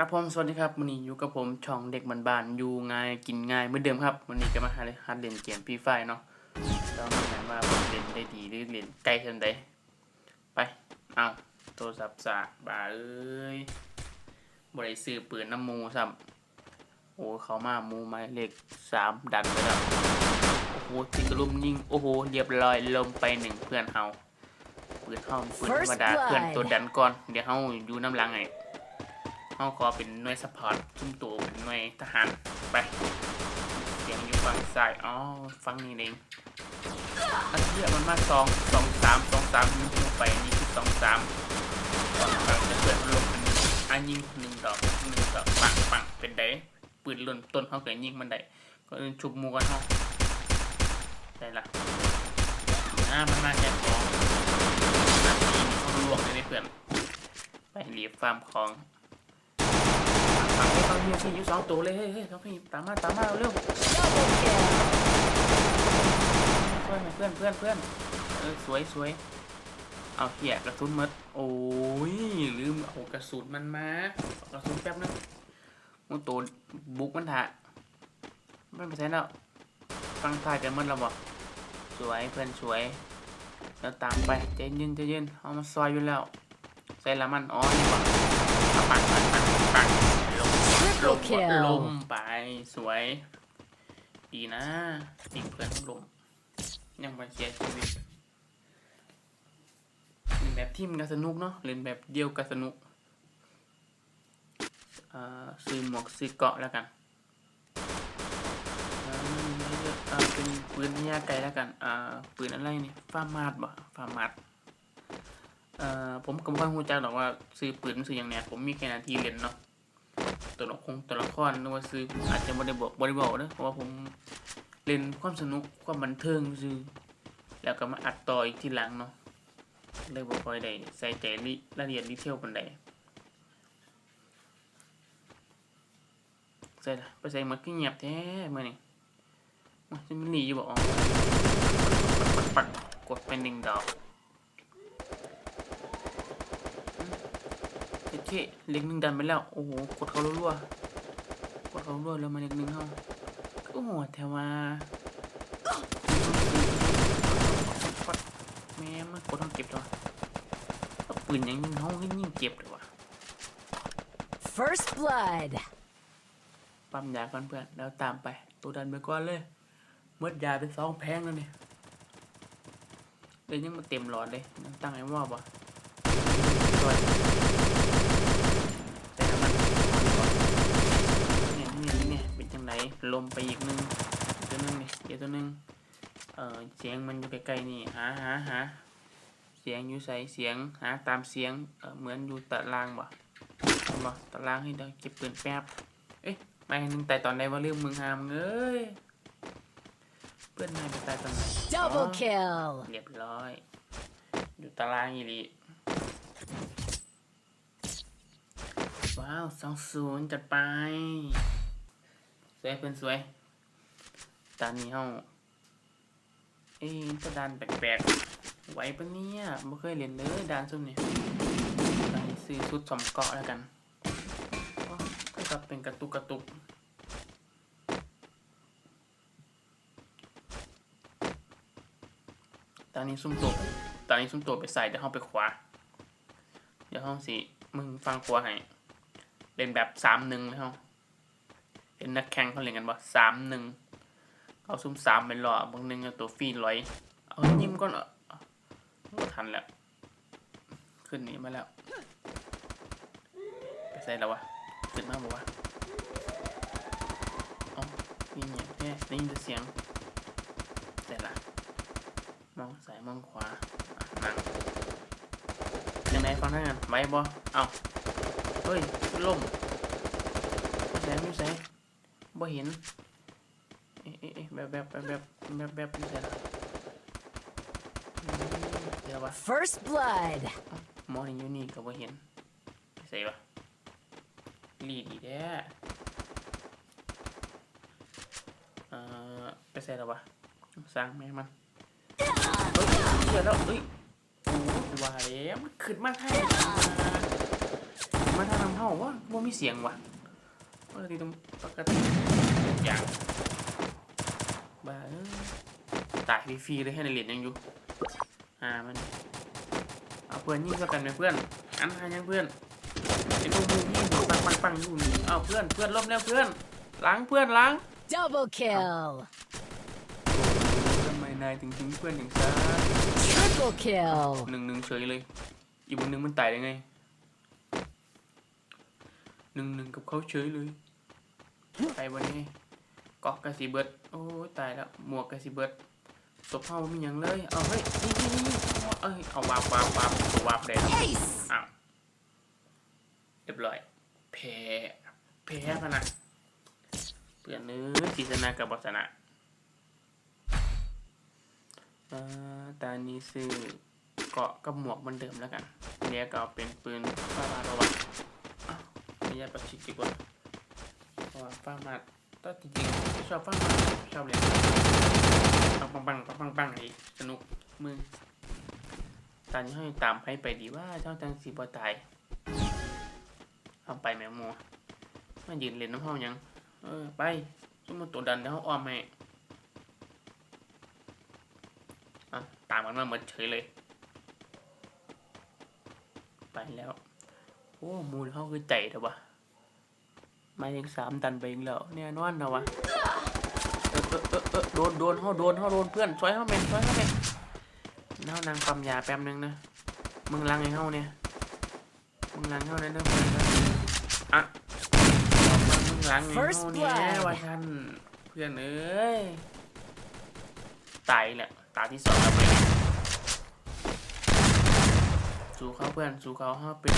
ครับผมสวัสดีครับวันนี้อยู่กับผมช่องเด็กบ้านๆอยู่ง่ายกินง่ายเหมือนเดิมครับวันนี้ก็มาหาเลยฮัดเล่นเกมฟรีไฟเนาะแล้วมันหมายว่าผมเล่นได้ดีหรือเล่นไกลทันใดไปเอาโทรศัพท์สะบ่าเอ้ยบริซื้อปืนน้ำมูซ้ำโอ้เขามามูไม้เลขสามดันไปแล้วโอ้โหติกะลุมยิงโอ้โหเรียบร้อยลมไปหนึ่งเพื่อนเฮาปืนเฮาปืนธรรมดาเพื่อนตัวดันก่อนเดี๋ยวเฮาอยู่น้ำลังไง เขาขอเป็นหน่วยสปอร์ตซุ่มตัวเป็นหน่วยทหารไปเสียงอยู่ฝั่งซ้ายอ๋อฝั่งนี้เองอันเทียมันมาสองสองสามสองสามยิงลงไปนี่คือสองสามฝั่งฝั่งจะเกิดลงอันนี้อันยิงหนึ่งดอกหนึ่งดอกปังปังเป็นไดปืนหล่นต้นเขาเกิดยิงมันได้ก็ชุบมูกันเขาได้ละอ่ามันมาแค่ของนาทีเขาลวกเลยเพื่อนไปรีบฟาร์มของ ฟังให้ฟังเฮียพี่อยู่สองตัวเลยเฮ้ยเฮ้ยน้องพี่ตามมาตามมาเร็ว Double kill. ช่วยหน่อยเพื่อนเพื่อนเพื่อนเออสวยสวยเอาเหี้ยกระสุนมดโอ้ยลืมเอากระสุนมันมากระสุนแป๊บนึงมันตัวบุกมันถะมันไปใช้แล้วฟังทายกันมันแล้วบ่สวยเพื่อนสวยแล้วตามไปใจเย็นใจเย็นเอามาซอยอยู่แล้วใส่ละมันอ๋อนี่บอกปักปักปักปัก ลงลมลมไปสวย ดีนะอีเพื่อนลมยังมาเสียชีวิตเล่นแบบทีมก็สนุกเนาะเล่นแบบเดียวก็สนุกซื้อหมวกซื้อเกาะแล้วกันเป็นปืนพญาไก่แล้วกันปืนอะไรนี่ฟาร์มาดบ่ฟาร์มาดผมก็ไม่ค่อยรู้จักหรอกว่าซื้อปืนซื้ออย่างเนี้ยผมมีแค่นาทีเล่นเนาะ ตัวละครตัวละครนึกว่าซื้ออาจจะบริบอกบริบอกนะเพราะว่าผมเล่นความสนุกความบันเทิงซื้อแล้วก็มาอัดต่ออีกทีหลังเนาะเลยบอกค่อยได้ใส่ใจลิรายละเอียดดีเทลปันใดใส่ละไปใส่หมันก็เงียบแท้มื่อนี่มันจะมีหนีอยู่บอกอ๋อปักปักปักกดไปหนึ่งดอก โอ เคเล็กหนึ่งดันไปแล้ว โอ้โห กดเขารัวๆกดเขารัวๆแล้วมาเล็กหนึ่งเข้าโอ้โหแถวว่าแม่มากดเขาเก็บตัวเอาปืนยังยิงเขาให้ยิงเก็บเลยวะ First blood. ปั๊มยาก่อนเพื่อนแล้วตามไป ตัวดันไปก่อนเลยเมื่อยาเป็นสองแพงแล้วเนี่ยเลยยังมาเต็มหลอดเลยยังตั้งไอ้ว่าบ่ช่วยใส่น้ำมันก่อนเนี่ยเนี่ยเนี่ยเป็นจัง ไหนลมไปอีกหนึงอีกตัวหนึงเนี่ยเดี๋ยวตัวหนึงเออเสียงมันอยู่ใกล้ๆนี่หาหาหาเสียงอยู่ใส่เสียงหาตามเสียงเออเหมือนอยู่ตารางบ่เห็นบ่ตารางให้เดี๋ยวเก็บปืนแป๊บเอ๊ะไม่ให้นึงแต่ตอนไหนว่าลืมมึงหามเอ้ยเพื่อนนายไปตายตอนไหน Double อ๋อ kill. เรียบร้อย อยู่ตารางอีหลีว้าวสองศูนย์จัดไป สวยเพื่อนสวย ตอนนี้เฮาเอ้ยกระดานแปลกๆไหวปะเนี่ยไม่เคยเล่นเลยดานซุ่มนี่ไปซื้อชุดสมเกาะแล้วกันก็จะเป็นกระตุกกระตุกตอนนี้ซุ่มตัวตอนนี้ซุ่มตัวไปใส่เดี๋ยวห้องไปขวา เดี๋ยวห้องสิมึงฟังขวาให้เล่นแบบสามหนึ่งเลยห้อง เล่นนักแข่งเขาเล่นกันบ่สามหนึ่งเอาซุ่มสามไปรอบางหนึ่งตัวฟีร้อยเอายิ้มก่อนทันแล้ว ขึ้นนี้มาแล้วไปใส่แล้ววะขึ้นมาบอกว่าอ๋อนี่เนี่ยแค่ได้ยินเสียงแต่ละมองซ้ายมองขวานั่งยังไงฟังท่านกันไว้บ่เอาเฮ้ยล่มไม่ใช่ไม่ใช่ บ่เห็นเอ๊ะเอ๊ะเอ๊ะแบบแบบแบบแบบแบบแบบไม่ใช่ละอืมเดี๋ยววะ First blood. มองอยู่นี่ก็บ่เห็นไม่ใช่ปะลีดีแท้เอ่อไปใส่แล้ววะสร้างแม่มันเฮ้ยเชื่อแล้วเอ้ยโอ้ว่าแล้วมันขึ้นมาให้มาทางนำเฮาวะว่ามีเสียงวะปกติตรงปกติ อย่างบ้าเอ้ยตายฟรีๆเลยให้ในเหรียญยังอยู่อ่ามันเอาเพื่อนยิงสักกันไหมเพื่อน อันหายังเพื่อนไอ้พวกมึงยิงหัวปังปังปังอยู่นี่เอาเพื่อนเพื่อนลบแล้วเพื่อนล้างเพื่อนล้าง Double kill. ทำไมนายถึงทิ้งเพื่อนอย่างช้า Triple kill. หนึ่งหนึ่งเฉยเลย อีกคนหนึ่งมันตายได้ไงหนึ่งหนึ่งกับเขาเฉยเลยไปวันนี้ เกาะกระสีเบิดโอ้ตายแล้วหมวกกระสีเบิดศพเฮามีอย่างเลยเอาเฮ้ยนี่นี่นี่เอ้ยเอาวาบวาบวาบตัววาบแดงอ้าวเรียบร้อยแพ้แพ้พะนะเพื่อนเนื้อสีชนะกับบอสนะอ่าตานี้ซื้อเกาะกับหมวกเหมันเดิมแล้วกันเนี้ยก็เอาเป็นปืนฟ้าระวังอ้าวไม่ใช่ประชิดดีกว่าเพราะว่าฟ้ามา ก็จริงๆชอบฟ้ามาชอบเลยปังปังปังปังปังปังไอ้สนุกมือตอนนี้เขาตามให้ไปดีว่าเจ้าจังสีบ่ตายเอาไปแม่มัวมายืนเล่นน้ำห้องยัง เออไปสมมติตัวดันแล้วเขาอ้อมให้อะตามมันมาเหมือนเฉยเลย ไปแล้ว โอ้มูลเขาคือใจเถอะวะ มาถึงสามดันไปเองแล้วเนี่ยนอนนะวะเออเออเออเออโดนโดนเขาโดนเขาโดนเพื่อนช่วยเขาเมนช่วยเขาเมนเน่านางปั๊มยาแป๊บนึงนะมึงล้างไอ้เฮาเนี่ยมึงล้างเฮาเนี่ยเด้อเพื่อนเด้ออะบอกว่ามึงล้างไอ้ First เฮาเนี่ย blood ว่าฉันเพื่อนเอ้ยตายแหละตาที่สองแล้วไปเนี่ยสู้เขาเพื่อนสู้เขาเฮาเป็น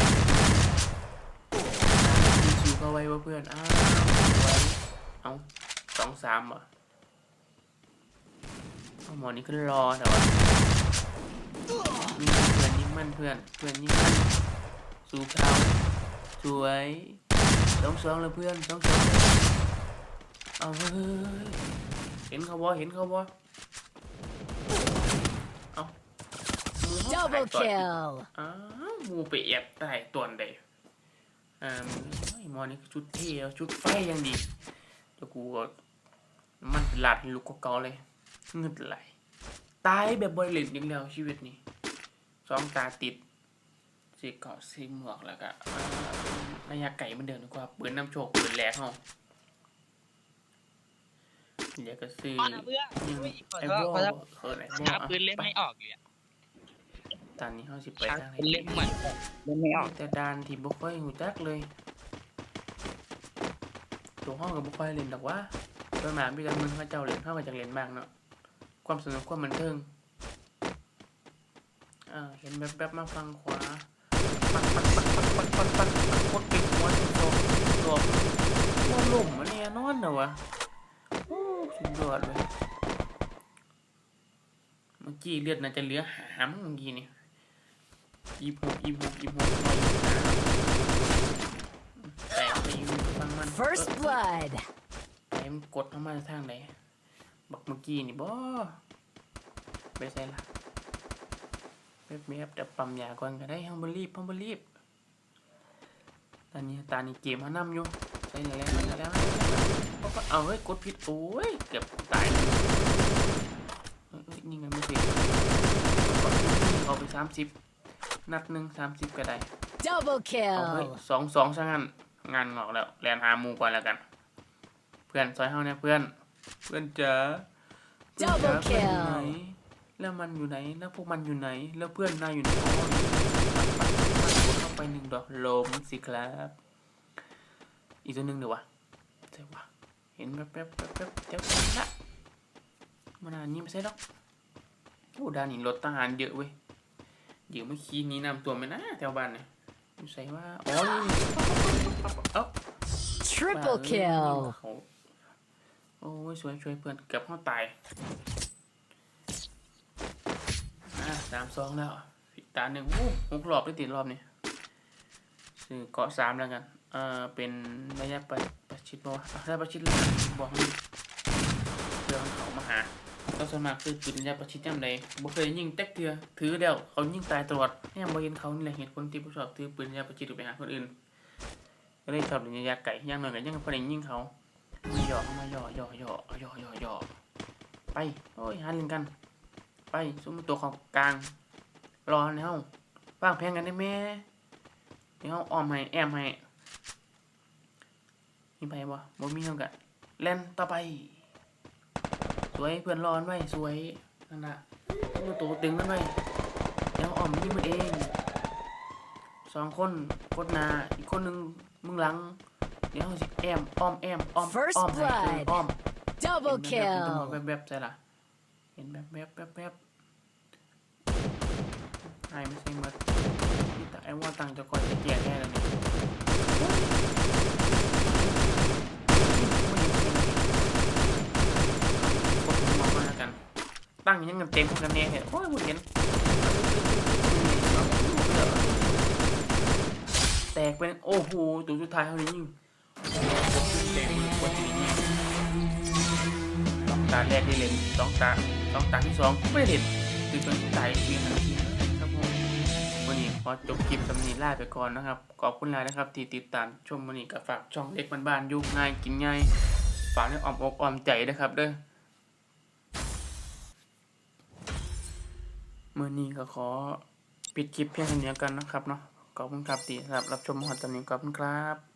สู้เขาไว้ว่าเพื่อน อ้าวไว้เอาสองสามเหรอเอาหมอนี่ขึ้นรอแต่ว่ายิงเพื่อนยิงมันเพื่อน เพื่อนยิงมันสู้เขาสวยสองสองเลยเพื่อนสองสองเอาเฮ้ยเห็นเขาบ่เห็นเขาบ่เอามือเขาถ่าย Double ตอน kill. อ้าวหมูไปแอบใต้ตอนใด อ่าไอ้หมอนี่ชุดเท่ชุดไฟยังดีแล้วกูก็มันหลัดลูกก็เก่าเลยเงึดไหลตายแบบบริเลนยังแล้วชีวิตนี้สองตาติดสีเกาะสีหมวกแล้วก็อ่าระยะไก่เหมันเดิมดีกว่าปืนน้ำโชคปืนแหลกห้องเดี๋ยวก็ซื้อพอนะเพื่อนยิงอุ้ยขอไอ้โทษวอขอโทษเออไอ้วอหาปืนเล่นไม่ออกเลยอะ ตอนนี้เขาสิไปหาทางไหนปืนเล่นเหมือนเล่นไม่ออก แต่ดานที่บุกไฟหูจักเลย ตัวห้องกับบุกไฟเล่นดอกว่าโดยมากมีแต่มึงเขาเจ้าเล่นเข้ามาจากเล่นบ้างเนาะ ความสนุกความบันเทิงอ่าเห็นแบบแบบๆมาฟังขวา ปักปักปักปักปักปักปักปักกดปิดหัวตัวตัวตัวหัวหลุ่มมันเนี่ยนอนเหรอวะโอ้สุดยอดเลย เมื่อกี้เลือดน่าจะเหลือหามเมื่อกี้นี่ยี่ หกยี่หกยี่หกร้อยยี่สิบสามแต่ไปอยู่ฟังมัน First เออ blood. ไปมันกดเข้ามาทางไหนบักเมื่อกี้นี่บ่ไปใส่ละเบบเบบเดี๋ยวปั๊มยาก่อนก็ได้ห้องบรีบห้องบรีบตอนนี้ตานี่เกมเขานำอยู่ใส่แล้วใส่แล้วเอาเฮ้ยกดผิดโอ้ยเกือบกูตายเลยเฮ้ยเฮ้ยนี่ไงไม่ติดเอาไปสามสิบ นัดหนึ่งสามสิบก็ได้ Double เอาเฮ้ย kill. สองสองซะงั้นงานงอกแล้วแลนหาหมูก่อนแล้วกัน เพื่อนซอยเฮาเนี่ยเพื่อน เพื่อนจ๋าเพื่อนจ๋า Double เพื่อนอยู่ไหน kill แล้วมันอยู่ไหน แล้วพวกมันอยู่ไหน แล้วเพื่อนนายอยู่ไหนอ๋อปัดปัดปัดปัดเข้าไปหนึ่งดอกลมสิครับ อีกตัวหนึ่งเดี๋ยววะเดี๋ยววะเห็นแป๊บแป๊บแป๊บแป๊บเดี๋ยวละมันอ่านนี้ไม่ใช่หรอกโอ้ด้านนี้รถทหารเยอะเว้ย เดี๋ยวเมื่อกี้นี้นำตัวไปนะแถวบ้านเนี่ยไม่ใช่ว่าอ๋อนี่เอ้า Triple ว่าเอ้ย kill. เขาโอ้ยสวยช่วยเพื่อนเกือบเข้าตายอะสามสองแล้วอีกตาหนึ่งอู้หกรอบได้ติดรอบนี่ซื้อเกาะสามแล้วกัน เอ่อเป็นระยะประประชิดบ่วะอะระยะประชิดเลยบอกให้ ก็สวนมัครคือปืนยะประชิดย่ำใดบ่เคยยิงแต๊กเถือถือเดียวเขายิงตายตลอดแม่งบ่เห็นเขานี่แหละเหตุผลที่ผู้ชอบถือปืนยะประชิดไปหาคนอื่นก็เลยชอบเล่นยะไกลอย่างน้อยก็ยังพอได้ยิงเขามาหยอกมาหยอกหยอกหยอกหยอกหยอกหยอกไปโอ้ยหาเล่นกัน ไปซุ่มตัวของกลาง รอในห้องวางแผนกันได้แม่ในห้องออมให้แอมให้มีไปบ่บ่มีเท่ากันเล่นต่อไป วยเพื่อนรอนไว้สวยนั่นน่ะตัวตัวตึงนั่นไว้เดี๋ยวออมยิงมันเองสองคนกดหนาอีกคนหนึ่งมึงหลังเดี๋ยวสิแอมอ้อมแอมอ้อม First อ้อมให้เออ blood อ้อม Double เห็น kill. แบบแบบๆใช่ล่ะเห็นแบบแบบแบบแบบไอ้ไม่ใช่มัดนี่แต่ไอ้ว่าตังค์จะคอยจะแก่แน่แล้วเนี่ยกดมองมาแล้วกัน ตั้งยังเงินเต็มกันแน่เหรอโอ้ยผมเห็นแตกเป็นโอ้โหตัวสุดท้ายเท่านี้ยิงเต็มมือกว่าที่นี่สองตาแรกได้เล่นสองตาสองตาที่สองไม่เล่นคือตัวตายทีนาทีครับผมวันนี้ขอจบคลิปสำนีลาไปก่อนนะครับขอบคุณหลายนะครับ ที่ติดตามชมวันนี้กับฝากช่องเล็กบ้านๆยุ่ง่ายกินง่ายฝากให้ออมอกออมใจนะครับเด้อ มื่อนี้ก็ขอปิดคลิปเพียงเท่านี้กันนะครับเนาะขอบคุณครับที่รับรับชมหอตอนนี้ขอบคุณครับ